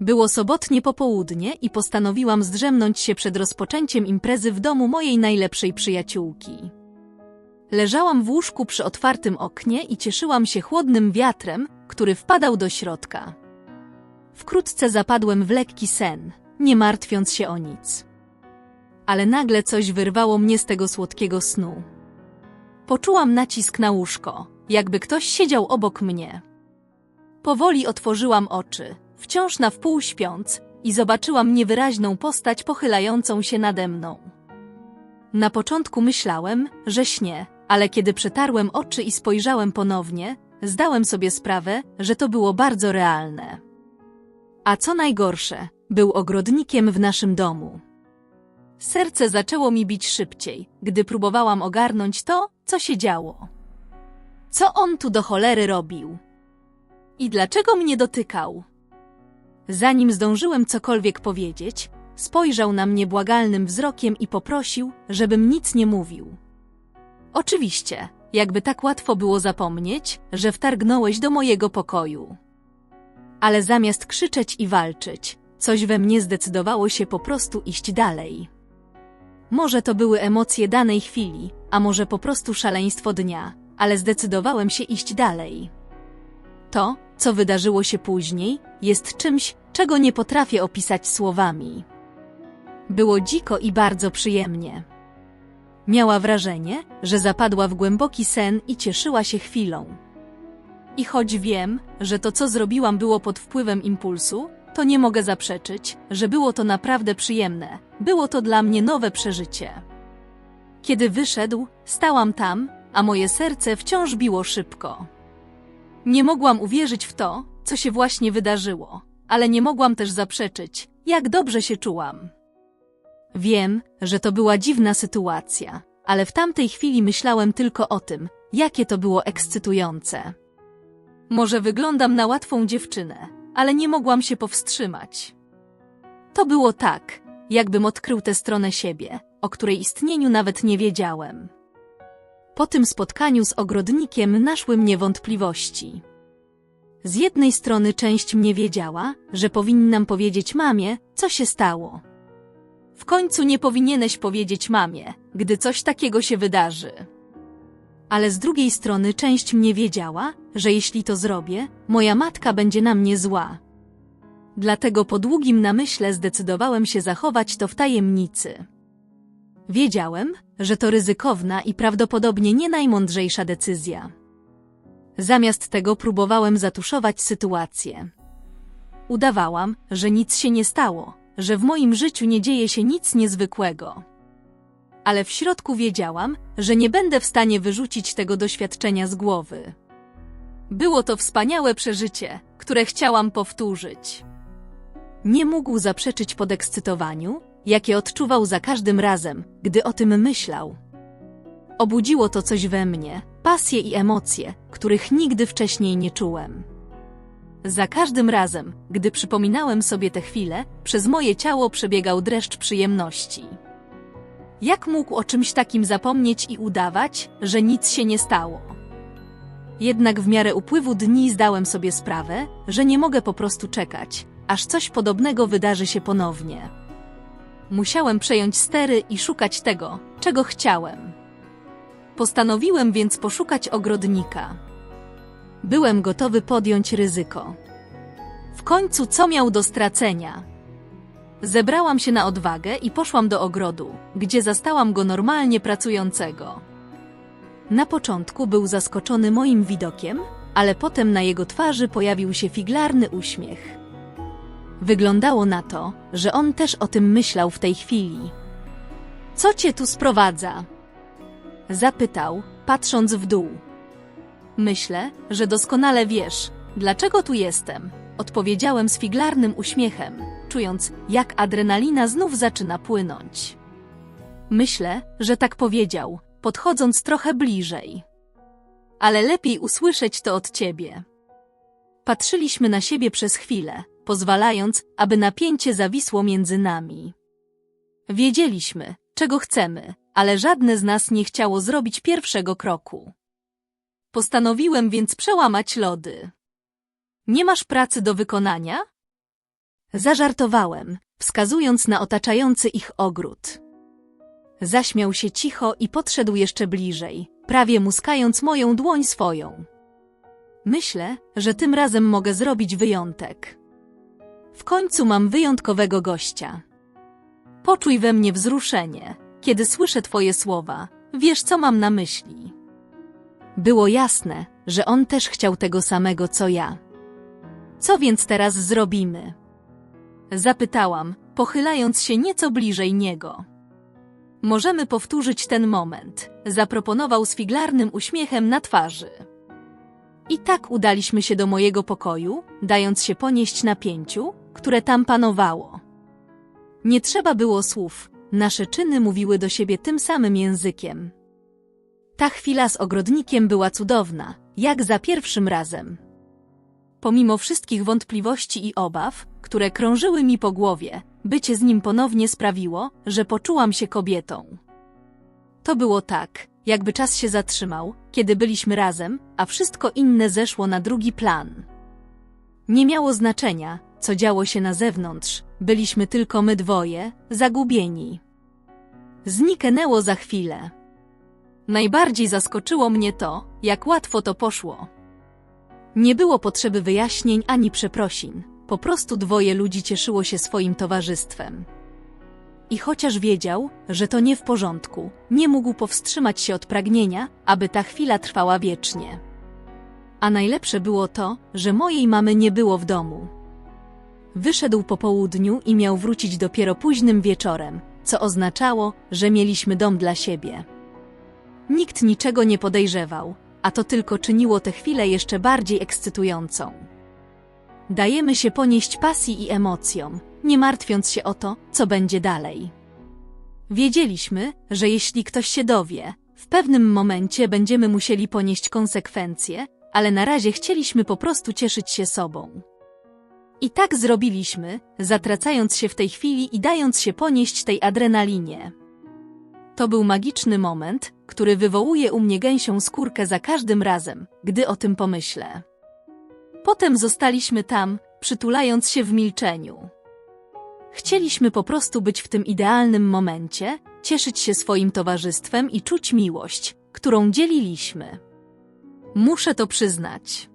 Było sobotnie popołudnie i postanowiłam zdrzemnąć się przed rozpoczęciem imprezy w domu mojej najlepszej przyjaciółki. Leżałam w łóżku przy otwartym oknie i cieszyłam się chłodnym wiatrem, który wpadał do środka. Wkrótce zapadłem w lekki sen, nie martwiąc się o nic. Ale nagle coś wyrwało mnie z tego słodkiego snu. Poczułam nacisk na łóżko, jakby ktoś siedział obok mnie. Powoli otworzyłam oczy, wciąż na wpół śpiąc, i zobaczyłam niewyraźną postać pochylającą się nade mną. Na początku myślałem, że śnię, ale kiedy przetarłem oczy i spojrzałem ponownie, zdałem sobie sprawę, że to było bardzo realne. A co najgorsze, był ogrodnikiem w naszym domu. Serce zaczęło mi bić szybciej, gdy próbowałam ogarnąć to, co się działo. Co on tu do cholery robił? I dlaczego mnie dotykał? Zanim zdążyłem cokolwiek powiedzieć, spojrzał na mnie błagalnym wzrokiem i poprosił, żebym nic nie mówił. Oczywiście, jakby tak łatwo było zapomnieć, że wtargnąłeś do mojego pokoju. Ale zamiast krzyczeć i walczyć, coś we mnie zdecydowało się po prostu iść dalej. Może to były emocje danej chwili, a może po prostu szaleństwo dnia, ale zdecydowałem się iść dalej. To, co wydarzyło się później, jest czymś, czego nie potrafię opisać słowami. Było dziko i bardzo przyjemnie. Miała wrażenie, że zapadła w głęboki sen i cieszyła się chwilą. I choć wiem, że to co zrobiłam było pod wpływem impulsu, to nie mogę zaprzeczyć, że było to naprawdę przyjemne. Było to dla mnie nowe przeżycie. Kiedy wyszedł, stałam tam, a moje serce wciąż biło szybko. Nie mogłam uwierzyć w to, co się właśnie wydarzyło, ale nie mogłam też zaprzeczyć, jak dobrze się czułam. Wiem, że to była dziwna sytuacja, ale w tamtej chwili myślałem tylko o tym, jakie to było ekscytujące. Może wyglądam na łatwą dziewczynę, ale nie mogłam się powstrzymać. To było tak, jakbym odkrył tę stronę siebie, o której istnieniu nawet nie wiedziałem. Po tym spotkaniu z ogrodnikiem naszły mnie wątpliwości. Z jednej strony część mnie wiedziała, że powinnam powiedzieć mamie, co się stało. W końcu nie powinieneś powiedzieć mamie, gdy coś takiego się wydarzy. Ale z drugiej strony część mnie wiedziała, że jeśli to zrobię, moja matka będzie na mnie zła. Dlatego po długim namyśle zdecydowałem się zachować to w tajemnicy. Wiedziałem, że to ryzykowna i prawdopodobnie nie najmądrzejsza decyzja. Zamiast tego próbowałem zatuszować sytuację. Udawałam, że nic się nie stało, że w moim życiu nie dzieje się nic niezwykłego. Ale w środku wiedziałam, że nie będę w stanie wyrzucić tego doświadczenia z głowy. Było to wspaniałe przeżycie, które chciałam powtórzyć. Nie mógł zaprzeczyć podekscytowaniu, jakie odczuwał za każdym razem, gdy o tym myślał. Obudziło to coś we mnie, pasje i emocje, których nigdy wcześniej nie czułem. Za każdym razem, gdy przypominałem sobie te chwile, przez moje ciało przebiegał dreszcz przyjemności. Jak mógł o czymś takim zapomnieć i udawać, że nic się nie stało? Jednak w miarę upływu dni zdałem sobie sprawę, że nie mogę po prostu czekać, aż coś podobnego wydarzy się ponownie. Musiałem przejąć stery i szukać tego, czego chciałem. Postanowiłem więc poszukać ogrodnika. Byłem gotowy podjąć ryzyko. W końcu co miał do stracenia? Zebrałam się na odwagę i poszłam do ogrodu, gdzie zastałam go normalnie pracującego. Na początku był zaskoczony moim widokiem, ale potem na jego twarzy pojawił się figlarny uśmiech. Wyglądało na to, że on też o tym myślał w tej chwili. Co cię tu sprowadza? Zapytał, patrząc w dół. Myślę, że doskonale wiesz, dlaczego tu jestem, odpowiedziałem z figlarnym uśmiechem, czując, jak adrenalina znów zaczyna płynąć. Myślę, że tak powiedział, podchodząc trochę bliżej. Ale lepiej usłyszeć to od ciebie. Patrzyliśmy na siebie przez chwilę, pozwalając, aby napięcie zawisło między nami. Wiedzieliśmy, czego chcemy, ale żadne z nas nie chciało zrobić pierwszego kroku. Postanowiłem więc przełamać lody. Nie masz pracy do wykonania? Zażartowałem, wskazując na otaczający ich ogród. Zaśmiał się cicho i podszedł jeszcze bliżej, prawie muskając moją dłoń swoją. Myślę, że tym razem mogę zrobić wyjątek. W końcu mam wyjątkowego gościa. Poczuj we mnie wzruszenie, kiedy słyszę Twoje słowa. Wiesz, co mam na myśli. Było jasne, że on też chciał tego samego co ja. Co więc teraz zrobimy? Zapytałam, pochylając się nieco bliżej niego. Możemy powtórzyć ten moment, zaproponował z figlarnym uśmiechem na twarzy. I tak udaliśmy się do mojego pokoju, dając się ponieść napięciu, które tam panowało. Nie trzeba było słów, nasze czyny mówiły do siebie tym samym językiem. Ta chwila z ogrodnikiem była cudowna, jak za pierwszym razem. Pomimo wszystkich wątpliwości i obaw, które krążyły mi po głowie, bycie z nim ponownie sprawiło, że poczułam się kobietą. To było tak, jakby czas się zatrzymał, kiedy byliśmy razem, a wszystko inne zeszło na drugi plan. Nie miało znaczenia, co działo się na zewnątrz, byliśmy tylko my dwoje, zagubieni. Zniknęło za chwilę. Najbardziej zaskoczyło mnie to, jak łatwo to poszło. Nie było potrzeby wyjaśnień ani przeprosin, po prostu dwoje ludzi cieszyło się swoim towarzystwem. I chociaż wiedział, że to nie w porządku, nie mógł powstrzymać się od pragnienia, aby ta chwila trwała wiecznie. A najlepsze było to, że mojej mamy nie było w domu. Wyszedł po południu i miał wrócić dopiero późnym wieczorem, co oznaczało, że mieliśmy dom dla siebie. Nikt niczego nie podejrzewał, a to tylko czyniło tę chwilę jeszcze bardziej ekscytującą. Dajemy się ponieść pasji i emocjom, nie martwiąc się o to, co będzie dalej. Wiedzieliśmy, że jeśli ktoś się dowie, w pewnym momencie będziemy musieli ponieść konsekwencje, ale na razie chcieliśmy po prostu cieszyć się sobą. I tak zrobiliśmy, zatracając się w tej chwili i dając się ponieść tej adrenalinie. To był magiczny moment, który wywołuje u mnie gęsią skórkę za każdym razem, gdy o tym pomyślę. Potem zostaliśmy tam, przytulając się w milczeniu. Chcieliśmy po prostu być w tym idealnym momencie, cieszyć się swoim towarzystwem i czuć miłość, którą dzieliliśmy. Muszę to przyznać.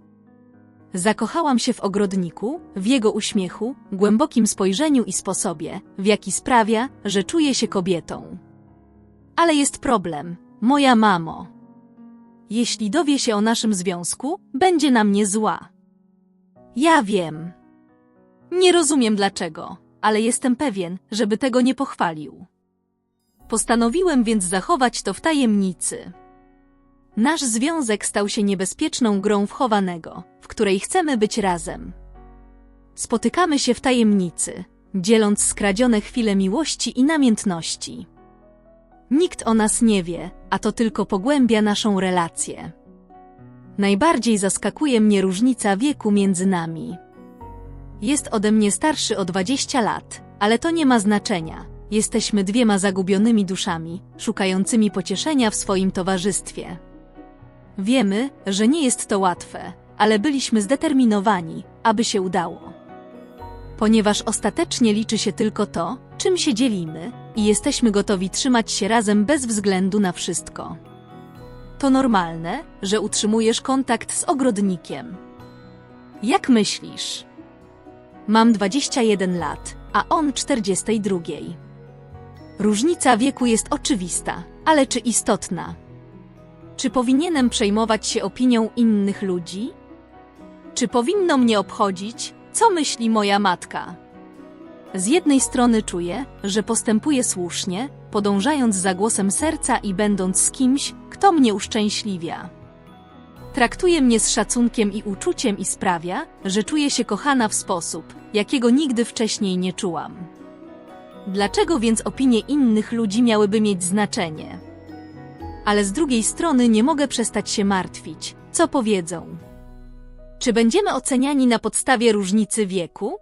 Zakochałam się w ogrodniku, w jego uśmiechu, głębokim spojrzeniu i sposobie, w jaki sprawia, że czuję się kobietą. Ale jest problem, moja mamo. Jeśli dowie się o naszym związku, będzie na mnie zła. Ja wiem. Nie rozumiem dlaczego, ale jestem pewien, żeby tego nie pochwalił. Postanowiłem więc zachować to w tajemnicy. Nasz związek stał się niebezpieczną grą wchowanego, w której chcemy być razem. Spotykamy się w tajemnicy, dzieląc skradzione chwile miłości i namiętności. Nikt o nas nie wie, a to tylko pogłębia naszą relację. Najbardziej zaskakuje mnie różnica wieku między nami. Jest ode mnie starszy o 20 lat, ale to nie ma znaczenia. Jesteśmy dwiema zagubionymi duszami, szukającymi pocieszenia w swoim towarzystwie. Wiemy, że nie jest to łatwe, ale byliśmy zdeterminowani, aby się udało. Ponieważ ostatecznie liczy się tylko to, czym się dzielimy, i jesteśmy gotowi trzymać się razem bez względu na wszystko. To normalne, że utrzymujesz kontakt z ogrodnikiem. Jak myślisz? Mam 21 lat, a on 42. Różnica wieku jest oczywista, ale czy istotna? Czy powinienem przejmować się opinią innych ludzi? Czy powinno mnie obchodzić, co myśli moja matka? Z jednej strony czuję, że postępuję słusznie, podążając za głosem serca i będąc z kimś, kto mnie uszczęśliwia. Traktuje mnie z szacunkiem i uczuciem i sprawia, że czuję się kochana w sposób, jakiego nigdy wcześniej nie czułam. Dlaczego więc opinie innych ludzi miałyby mieć znaczenie? Ale z drugiej strony nie mogę przestać się martwić, co powiedzą. Czy będziemy oceniani na podstawie różnicy wieku?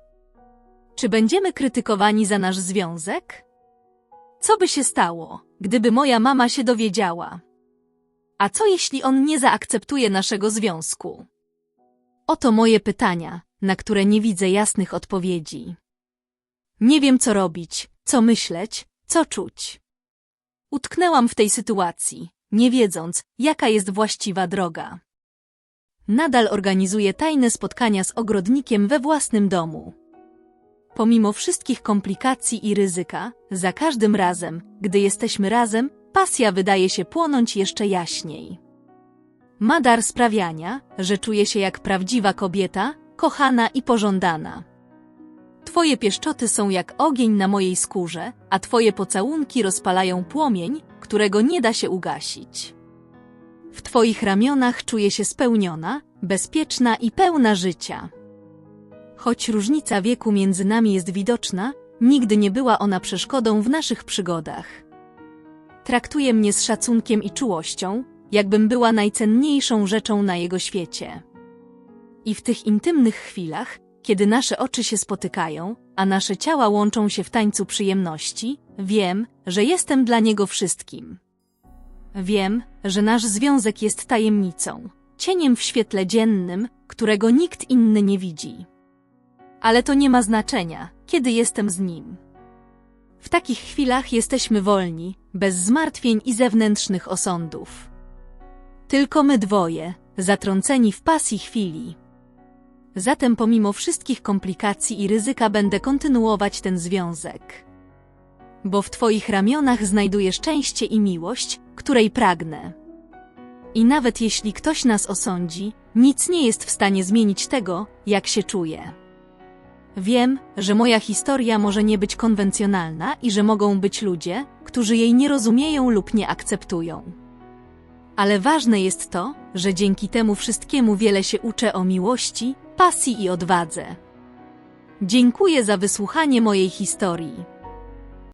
Czy będziemy krytykowani za nasz związek? Co by się stało, gdyby moja mama się dowiedziała? A co jeśli on nie zaakceptuje naszego związku? Oto moje pytania, na które nie widzę jasnych odpowiedzi. Nie wiem, co robić, co myśleć, co czuć. Utknęłam w tej sytuacji, nie wiedząc, jaka jest właściwa droga. Nadal organizuję tajne spotkania z ogrodnikiem we własnym domu. Pomimo wszystkich komplikacji i ryzyka, za każdym razem, gdy jesteśmy razem, pasja wydaje się płonąć jeszcze jaśniej. Ma dar sprawiania, że czuję się jak prawdziwa kobieta, kochana i pożądana. Twoje pieszczoty są jak ogień na mojej skórze, a twoje pocałunki rozpalają płomień, którego nie da się ugasić. W twoich ramionach czuję się spełniona, bezpieczna i pełna życia. Choć różnica wieku między nami jest widoczna, nigdy nie była ona przeszkodą w naszych przygodach. Traktuje mnie z szacunkiem i czułością, jakbym była najcenniejszą rzeczą na jego świecie. I w tych intymnych chwilach, kiedy nasze oczy się spotykają, a nasze ciała łączą się w tańcu przyjemności, wiem, że jestem dla niego wszystkim. Wiem, że nasz związek jest tajemnicą, cieniem w świetle dziennym, którego nikt inny nie widzi. Ale to nie ma znaczenia, kiedy jestem z nim. W takich chwilach jesteśmy wolni, bez zmartwień i zewnętrznych osądów. Tylko my dwoje, zatrąceni w pasji chwili. Zatem pomimo wszystkich komplikacji i ryzyka będę kontynuować ten związek. Bo w Twoich ramionach znajduję szczęście i miłość, której pragnę. I nawet jeśli ktoś nas osądzi, nic nie jest w stanie zmienić tego, jak się czuję. Wiem, że moja historia może nie być konwencjonalna i że mogą być ludzie, którzy jej nie rozumieją lub nie akceptują. Ale ważne jest to, że dzięki temu wszystkiemu wiele się uczę o miłości, pasji i odwadze. Dziękuję za wysłuchanie mojej historii.